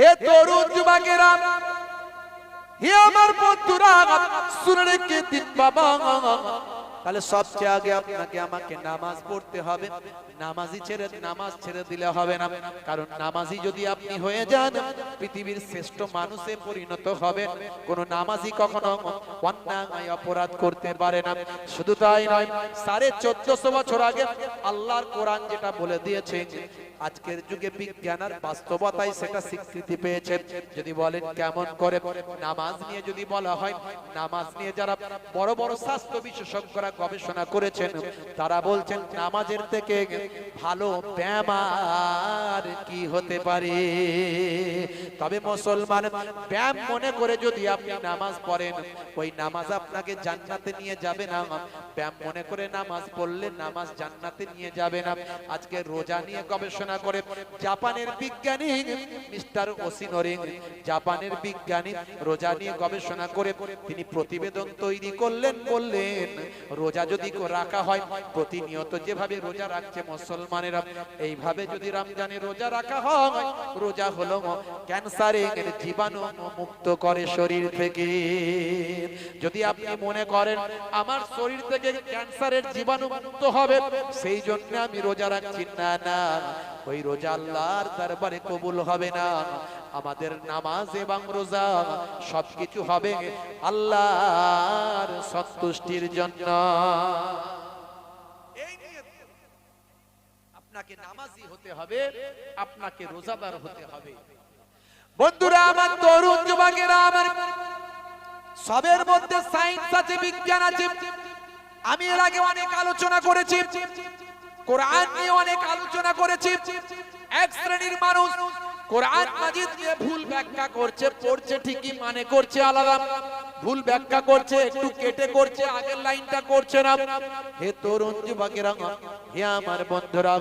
হে তরুণ যুবকেরা, হে আমার বন্ধুরা, শুনে রেখে দিন বাবা। তাহলে সবচেয়ে আগে আপনাকে আমাকে নামাজ পড়তে হবে। নামাজি ছেড়ে, নামাজ ছেড়ে দিলে হবে না। কারণ নামাজি যদি আপনি হয়ে যান, পৃথিবীর শ্রেষ্ঠ মানুষে পরিণত হবে। কোন নামাজি কখনো অন্যায়, অপরাধ করতে পারে না। শুধু তাই নয়, সাড়ে চোদ্দশো বছর আগে আল্লাহর কোরআন যেটা বলে দিয়েছে আজকের যুগে বিজ্ঞান আর বাস্তবতায় সেটা স্বীকৃতি পেয়েছে। যদি বলেন কেমন করে? নামাজ নিয়ে যদি বলা হয়, নামাজ নিয়ে যারা বড় বড় স্বাস্থ্য বিশেষজ্ঞরা গবেষণা করেছেন, তারা বলছেন, নামাজের থেকে ভালো ব্যায়াম কি হতে পারে? তবে মুসলমান ব্যায়াম মনে করে যদি আপনি নামাজ পড়েন, ওই নামাজ আপনাকে জান্নাতে নিয়ে যাবে না। ব্যায়াম মনে করে নামাজ পড়লে নামাজ জান্নাতে নিয়ে যাবে না। আজকে রোজা নিয়ে গবেষণা করে জাপানের বিজ্ঞানী মিস্টার ওসিনোরিং, জাপানের বিজ্ঞানী রোজা নিয়ে গবেষণা করে তিনি প্রতিবেদন তৈরি করলেন, বললেন, রোজা যদি রাখা হয়, প্রতিনিয়ত যেভাবে রোজা রাখছে মুসলমানেরা, এইভাবে যদি রমজানে রোজা রাখা হয়, রোজা হলো ক্যান্সারের জীবাণু মুক্ত করে শরীর থেকে। যদি আপনি মনে করেন, আমার শরীর থেকে ক্যান্সারের জীবাণু মুক্ত হবে, সেই জন্য আমি রোজা রাখছি, না না ওই রোজা আল্লাহর দরবারে কবুল হবে না। আমাদের নামাজ এবং রোজা সবকিছু হবে আল্লাহর সন্তুষ্টির জন্য। আপনাকে নামাজি হতে হবে আপনাকে রোজাদার হতে হবে। বন্ধুরা আমার তরুণ যুবকেরা আমার সবের মধ্যে সায়েন্স আছে বিজ্ঞান আছে। আমি এর আগে অনেক আলোচনা করেছি। কোরআন নিয়ে অনেক আলোচনা করেছি। এক শ্রেণির মানুষ কোরআন মাজিদ নিয়ে ভুল ব্যাখ্যা করছে, পড়ছে ঠিকই মানে করছে আলাদা। ভুল ব্যাখ্যা করছে, একটু কেটে করছে, আগের লাইনটা করছে না। হে তরুণ হে আমার বন্ধুরা,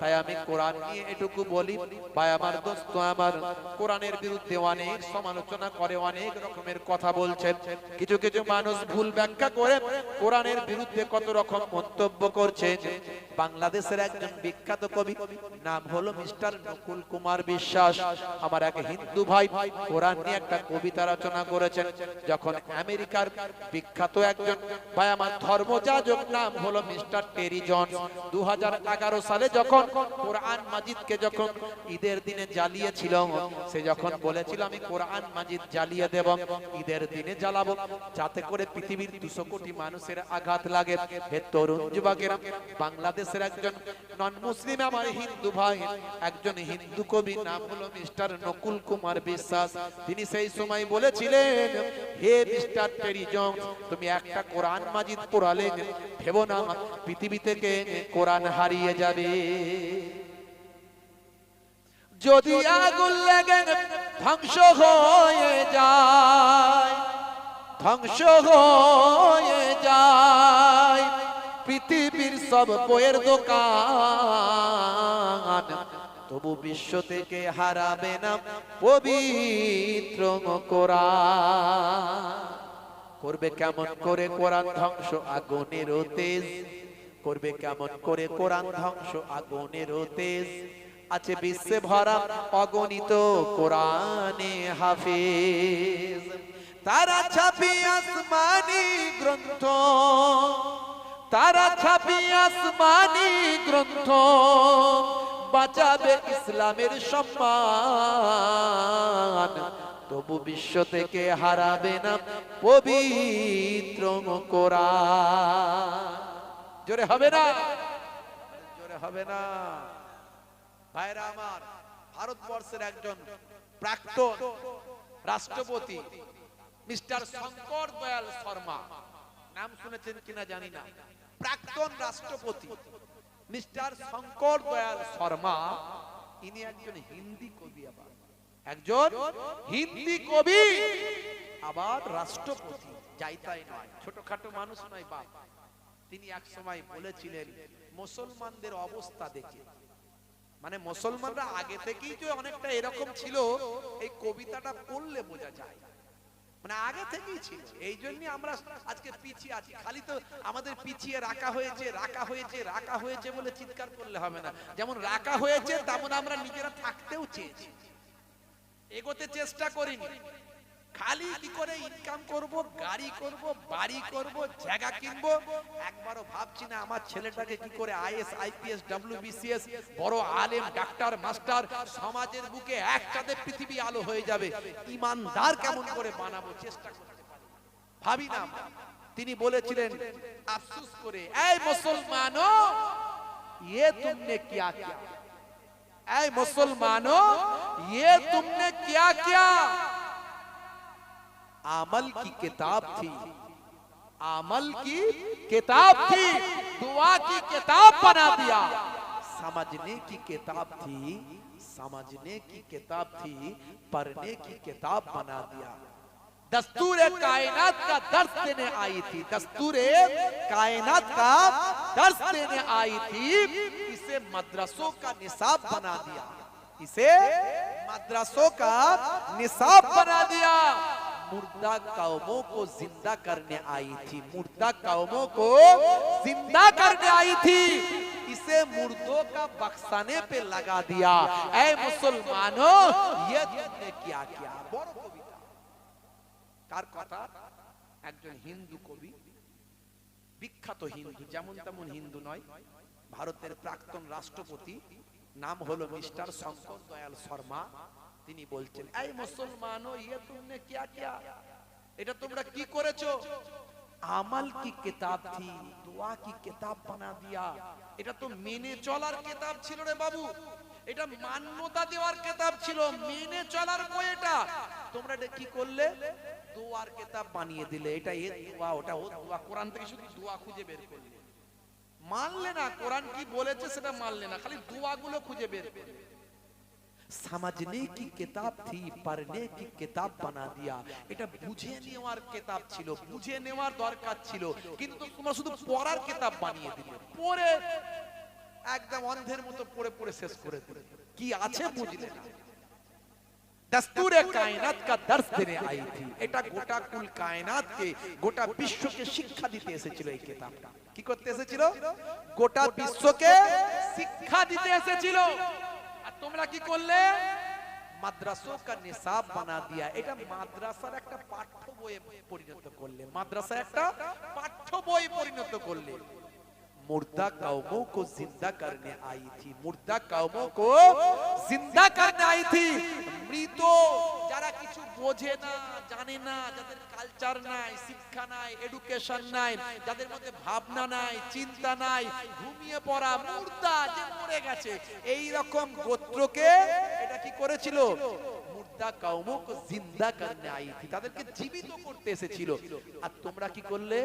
তাই আমি কোরআন নিয়ে এটুকু বলি। ভাই, আমার দোস্ত আমার কোরআনের বিরুদ্ধে অনেক সমালোচনা করে, অনেক রকমের কথা বলছেন কিছু কিছু মানুষ ভুল ব্যাখ্যা করে কোরআনের বিরুদ্ধে কত রকম মন্তব্য করছে। বাংলাদেশের একজন বিখ্যাত কবি, নাম হলো মিস্টার নকুল কুমার বিশ্বাস। আমার এক হিন্দু ভাই কোরআন নিয়ে একটা কবিতা রচনা করেছেন, যখন আমেরিকার বিখ্যাত একজন, ভাই আমার ধর্মযাজক, নাম হলো মিস্টার টেরি জনস। দু সালে যখন কোরআন মাজিদকে যখন ঈদের দিনে জ্বালিয়েছিল সে যখন বলেছিল, আমি কোরআন মাজিদ জ্বালিয়ে দেব, ঈদের দিনে জ্বালাবো, যাতে করে পৃথিবীর দুশো কোটি মানুষের আঘাত লাগে। হে তরুণ যুবকেরা বাংলাদেশের একজন নন মুসলিম আমার হিন্দু ভাই। একজন হিন্দু কবি, নাম হলো মিস্টার নকুল কুমার বিশ্বাস। তিনি সেই সময় বলেছিলেন, হে মিস্টার টেরিজং তুমি একটা কোরআন মাজিদ পড়ালে ভেবো না, পৃথিবী থেকে কোরআন হারিয়ে যাবে। যদি আগুন লেগে ধ্বংস হয়ে যায়, ধ্বংস হয়ে যায় পৃথিবীর সব বইয়ের দোকান। তবু বিশ্ব থেকে হারাবে না পবিত্র কোরআন। করবে কেমন করে কোরআন ধ্বংস? আগুনের তেজ। করবে কেমন করে কোরআন ধ্বংস? আগুনের তেজ। আছে বিশ্বে ভরা অগণিত কোরআনে হাফিজ। তারা ছাপি আসমানি গ্রন্থ। তারা ছাপি আসমানি গ্রন্থ, বাঁচাবে ইসলামের সম্মান। তবু বিশ্ব থেকে হারাবে না পবিত্র কোরআন। জোরে হবে না? জোরে হবে না। ভাইরা আমার, ভারতবর্ষের একজন প্রাক্তন রাষ্ট্রপতি, মিস্টার শঙ্কর দয়াল শর্মা। নাম শুনেছেন কিনা জানি না। প্রাক্তন রাষ্ট্রপতি মিস্টার শঙ্কর দয়াল শর্মা, ইনি একজন হিন্দি কবি আবার। একজন হিন্দি কবি, আবার রাষ্ট্রপতি, যাই তাই নয়, ছোটখাটো মানুষ নয় বাপ। তিনি এক সময় বলেছিলেন, মুসলমানদের অবস্থা দেখে। মানে মুসলমানরা আগে থেকেই যে অনেকটা এরকম ছিল, এই কবিতাটা পড়লে বোঝা যায়। মানে আগে থেকেই ছিল। এই জন্য আমরা আজকে পিছিয়ে আছি। খালি তো আমাদের পিছিয়ে রাখা হয়েছে রাখা হয়েছে রাখা হয়েছে বলে চিৎকার করলে হবে না। যেমন রাখা হয়েছে, তেমন আমরা নিজেরা থাকতেও চেয়েছি। এগোতে চেষ্টা করিনি। খালি কি করে ইনকাম করব গাড়ি করব বাড়ি করব জায়গা কিনবো একবারও ভাবছি না আমার ছেলেটাকে কি করে আইএস আইপিএস ডব্লিউবিসিএস বড় আলেম ডাক্তার মাস্টার সমাজের বুকে একসাথে পৃথিবী আলো হয়ে যাবে ইমানদার কেমন করে বানাবো চেষ্টা করতে পারি ভাবি না আমরা। তিনি বলেছিলেন আফসোস করে এই মুসলমানো ये तुमने क्या किया ऐ मुसलमानों ये तुमने क्या किया अमल की किताब थी। आमल की किताब थी। दुआ की किताब बना दिया। समझने की किताब थी। समझने की किताब थी। पढ़ने की किताब बना दिया। दस्तूर कायनात का दर्श देने आई थी। दस्तूर कायनात का दर्श देने आई थी। इसे मदरसों का निसाब बना दिया। इसे मदरसों का निसाब बना दिया। मुर्दा कौमों को जिंदा करने आई थी मुर्दा कौमों को जिंदा करने आई थी इसे मुर्दों का बक्साने पे लगा दिया ऐ मुसलमानों ये तुमने क्या किया বড় কবিতা কার কথা একজন হিন্দু কবি বিখ্যাত হিন্দু যেমন তেমন হিন্দু নয় ভারতের প্রাক্তন রাষ্ট্রপতি নাম হলো মিস্টার শঙ্কর দয়াল শর্মা তিনি বলছেন এই মুসলমান ইয়ে তুমনে কিয়া কিয়া? এটা তোমরা কি করেছ? আমল কি কিতাব থি দোয়া কি কিতাব বানা দিয়া। এটা তো মেনে চলার কিতাব ছিল রে বাবু। এটা মান্যতা দেওয়ার কিতাব ছিল মেনে চলার বই এটা তোমরা এটা কি করলে? দোয়ার কিতাব বানিয়ে দিলে। এটা এ দোয়া ওটা ও দোয়া। কোরআন থেকে শুধু দোয়া খুঁজে বের করলে। মানলে না কোরআন কি বলেছে সেটা মানলে না খালি দোয়াগুলো খুঁজে বের করলে। समझने की किताब थी पढ़ने की किताब बना दिया এটা বুঝে নেওয়ার কিতাব ছিল বুঝে নেওয়ার দরকার ছিল কিন্তু তোমরা শুধু পড়ার কিতাব বানিয়ে দিলে পড়ে একদম অন্ধের মতো পড়ে পড়ে শেষ করে দিলে কি আছে বুঝলে না দস্তুরে কায়নাত কা দর্শ দেনে আই থি এটা গোটা কুল কায়নাত কে গোটা বিশ্বকে শিক্ষা দিতে এসেছিল এই কিতাবটা কি করতে এসেছিল গোটা বিশ্বকে শিক্ষা দিতে এসেছিল আর তোমরা কি করলে? বানা দিয়া, এটা মাদ্রাসার একটা পাঠ্য পরিণত করলে। মাদ্রাসা একটা পাঠ্য বই পরিণত করলে। मुर्दा कौमों को जिंदा करने आई थी मुर्दा कौमों को जिंदा करने आई थी মৃত যারা কিছু বোঝে না জানে না যাদের কালচার নাই শিক্ষা নাই এডুকেশন নাই যাদের মধ্যে ভাবনা নাই চিন্তা নাই ঘুমিয়ে পড়া মুর্দা যে মরে গেছে এই রকম গোত্রকে এটা কি করেছিল মুর্দা কৌমো কো জিন্দা করনে আই থি তাদেরকে জীবিত করতে এসেছিল আর তোমরা কি করলে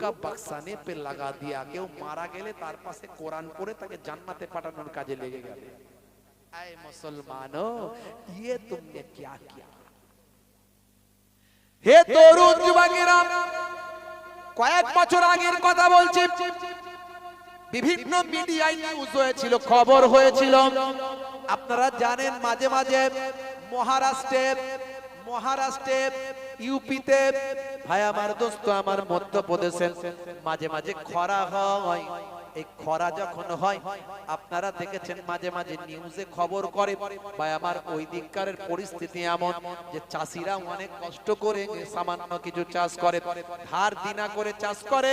কা বাক্সানে পে লাগা দিয়া। কেউ মারা গেলে তার পাশে কোরআন পড়ে তাকে জান্নাতে পাঠানোর কাজে লেগে গেল। আয় ইয়ে তুমনে কিয়া কিয়া? হে কয়েক বছর আগের কথা বলছি। বিভিন্ন মিডিয়ায় নিউজ হয়েছিল, খবর হয়েছিল। আপনারা জানেন মাঝে মাঝে মহারাষ্ট্রের মহারাষ্ট্রে, ইউপিতে। ভাই, আমার দোস্ত আমার মধ্যপ্রদেশে মাঝে মাঝে খরা হয়। এই খরা যখন হয়, আপনারা দেখেছেন মাঝে মাঝে নিউজে খবর করে। ভাই, আমার ওই দিককারের পরিস্থিতি এমন যে চাষিরা অনেক কষ্ট করে সামান্য কিছু চাষ করে, ধার দিনা করে চাষ করে।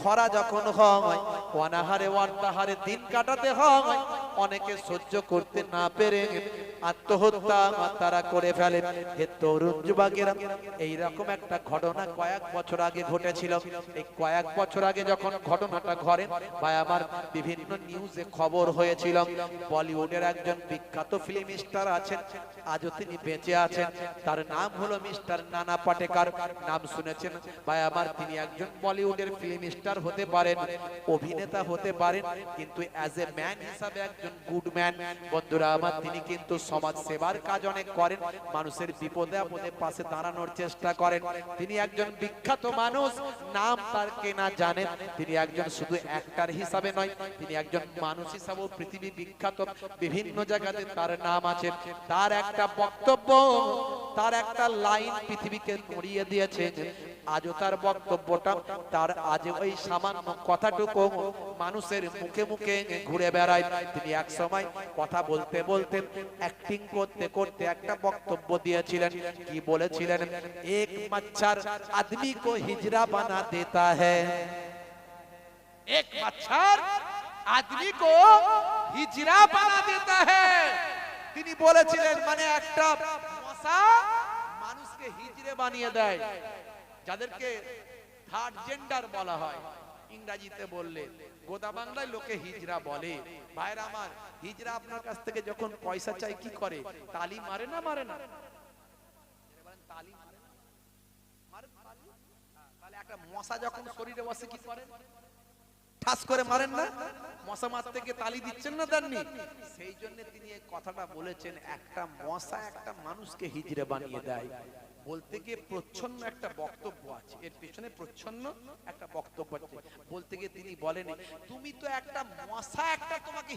খরা যখন হয়, অনাহারে অর্ধাহারে দিন কাটাতে হয়। অনেকে সহ্য করতে না পেরে আত্মহত্যা তারা করে ফেলে। হে তরুণ যুবকেরা, এইরকম একটা ঘটনা কয়েক বছর আগে ঘটেছিল। এই কয়েক বছর আগে যখন ঘটনাটা ঘরে ভাই, আমার বিভিন্ন নিউজে খবর হয়েছিল, বলিউডের একজন বিখ্যাত ফিল্ম স্টার আছেন, আজও তিনি বেঁচে আছেন। তার নাম হলো মিস্টার নানা পাটেকার, নাম শুনেছেন? ভাই, আমার তিনি একজন বলিউডের ফিল্ম স্টার হতে পারেন, অভিনেতা হতে পারেন, কিন্তু অ্যাজ এ ম্যান হিসাবে একজন গুড ম্যান। বন্ধুরা, আমার তিনি কিন্তু সমাজ সেবার কাজ অনেক করেন, মানুষের বিপদে আপদে পাশে দাঁড়ানোর চেষ্টা করেন। তিনি একজন বিখ্যাত মানুষ, নাম তার কেনা জানেন তিনি একজন শুধু অ্যাক্টর হিসাবে নয়, তিনি একজন মানুষ হিসাবেও পৃথিবী বিখ্যাত। বিভিন্ন জায়গাতে তার নাম আছে। তার একটা বক্তব্য, তার একটা লাইন পৃথিবীকে নড়িয়ে দিয়েছে। আজও তার বক্তব্যটা, তার আজ ওই সামান্য কথাটুকু মানুষের মুখে মুখে ঘুরে বেড়ায়। তিনি এক সময় কথা বলতে বলতে অ্যাক্টিং করতে করতে একটা বক্তব্য দিয়েছিলেন, কি বলেছিলেন? এক মচ্ছর আদমি কো হিজরা বানা দেতা এক মচ্ছর আদমি কো হিজরা বানা দেতা তিনি বলেছিলেন মানে একটা মশা মানুষকে হিজরে বানিয়ে দেয়। যাদেরকে থার্ড জেন্ডার বলা হয়, ইংরেজিতে বললে। গোদা বাংলায় লোকে হিজরা বলে। ভাইরা আমার, হিজরা আপনার কাছ থেকে যখন পয়সা চাই কি করে? তালি মারে না মারে না? তাহলে একটা মশা যখন শরীরে বসে কি করে? ঠাস করে মারেন না? মশা মারতে গিয়ে তালি দিচ্ছেন না দেননি? সেই জন্য তিনি এই কথাটা বলেছেন, একটা মশা একটা মানুষকে হিজড়ে বানিয়ে দেয়। বলতে গিয়ে প্রচ্ছন্ন একটা বক্তব্য আছে। এর পেছনে প্রচ্ছন্ন একটা বক্তব্য আছে। বলতে গিয়ে তিনি বলেন তুমি তো একটা মশা, একটা তোমাকে